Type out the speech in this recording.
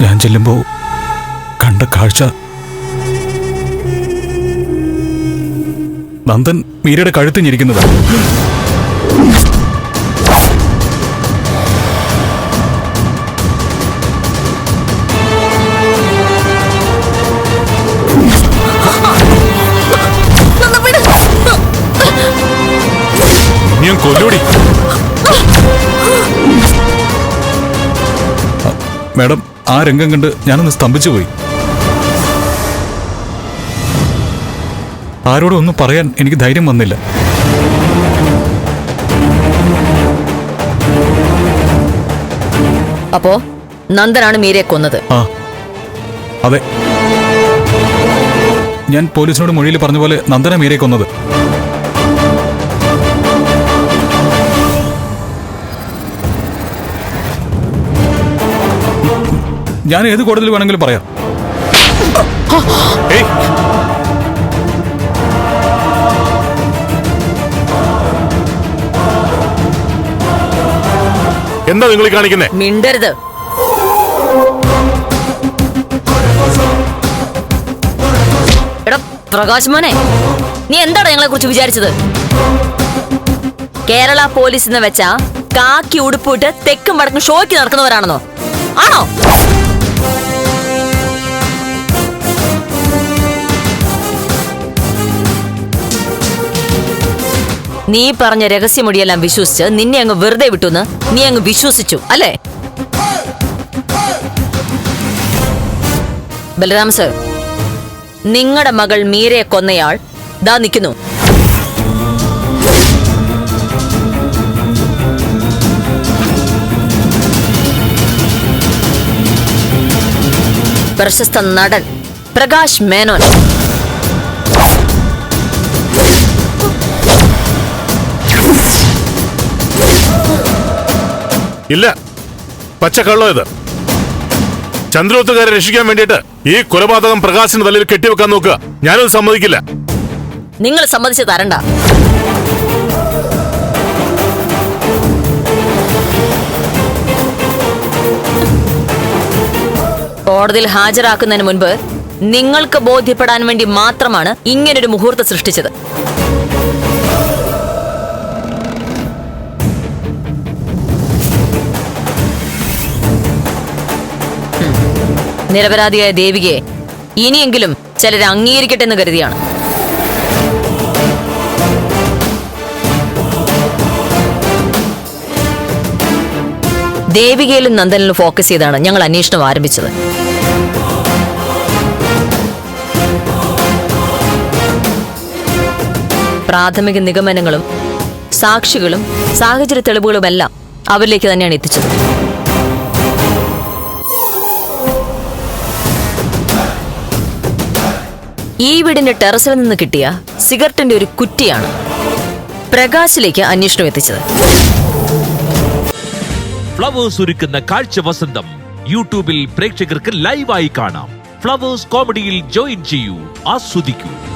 ഞാൻ ചെല്ലുമ്പോ കണ്ട കാഴ്ച. നന്ദൻ മീരയുടെ കഴുത്ത് ഞിരിക്കുന്നത് ഞാൻ കൊല്ലൂടി. മാഡം ആ രംഗം കണ്ട് ഞാനൊന്ന് സ്തംഭിച്ചു പോയി. ആരോടും ഒന്നും പറയാൻ എനിക്ക് ധൈര്യം വന്നില്ല. അപ്പോ നന്ദനാണ് മീരയെ കൊന്നത്. ആ അതെ. ഞാൻ പോലീസിനോട് മൊഴിയിൽ പറഞ്ഞ പോലെ നന്ദന മീരെ കൊന്നത്. ഞാൻ ഏത് കോടതിയിൽ വേണമെങ്കിലും പറയാം. എന്താ നിങ്ങൾ കാണിക്കുന്നേ? മിണ്ടരുത്. എടാ പ്രകാശ് മോനെ നീ എന്താണ് ഞങ്ങളെ കുറിച്ച് വിചാരിച്ചത്? കേരള പോലീസ് എന്ന് വെച്ചാ കാക്കി ഉടുപ്പിട്ട് തെക്കും വടക്കും ഷോയ്ക്ക് നടക്കുന്നവരാണെന്നോ? ആണോ? നീ പറഞ്ഞ രഹസ്യമൊടിയെല്ലാം വിശ്വസിച്ച് നിന്നെ അങ്ങ് വെറുതെ വിട്ടുന്ന് നീ അങ്ങ് വിശ്വസിച്ചു അല്ലേ? ബലരാം സർ നിങ്ങളുടെ മകൾ മീരയെ കൊന്നയാൾ ദാ നിൽക്കുന്നു പ്രശസ്ത നടൻ പ്രകാശ് മേനോൻ. ഇല്ല. പച്ചക്കള്ളോ ഇത്? ചന്ദ്രോത്തുകാരെ രക്ഷിക്കാൻ വേണ്ടിയിട്ട് ഈ കൊലപാതകം പ്രകാശിന്റെ തലയിൽ കെട്ടിവെക്കാൻ നോക്കുക. ഞാനത് സമ്മതിക്കില്ല. നിങ്ങൾ സമ്മതിച്ച് തരണ്ട. കോടതിയിൽ ഹാജരാക്കുന്നതിന് മുൻപ് നിങ്ങൾക്ക് ബോധ്യപ്പെടാൻ വേണ്ടി മാത്രമാണ് ഇങ്ങനൊരു മുഹൂർത്തം സൃഷ്ടിച്ചത്. നിരപരാധിയായ ദേവികയെ ഇനിയെങ്കിലും ചിലർ അംഗീകരിക്കട്ടെ എന്ന് കരുതിയാണ്. ദേവികയിലും നന്ദനിലും ഫോക്കസ് ചെയ്താണ് ഞങ്ങൾ അന്വേഷണം ആരംഭിച്ചത്. പ്രാഥമിക നിഗമനങ്ങളും സാക്ഷികളും സാഹചര്യ തെളിവുകളുമെല്ലാം അവരിലേക്ക് തന്നെയാണ് എത്തിച്ചത്. ഈ വീടിന്റെ ടെറസിൽ നിന്ന് കിട്ടിയ സിഗരറ്റിന്റെ ഒരു കുറ്റിയാണ് പ്രകാശിലേക്ക് അന്വേഷണം എത്തിച്ചത്. ഫ്ലവേഴ്സ് ഒരുക്കുന്ന കാഴ്ച വസന്തം യൂട്യൂബിൽ പ്രേക്ഷകർക്ക് ലൈവായി കാണാം. ഫ്ലവേഴ്സ് കോമഡിയിൽ ജോയിൻ ചെയ്യൂ ആസ്വദിക്കൂ.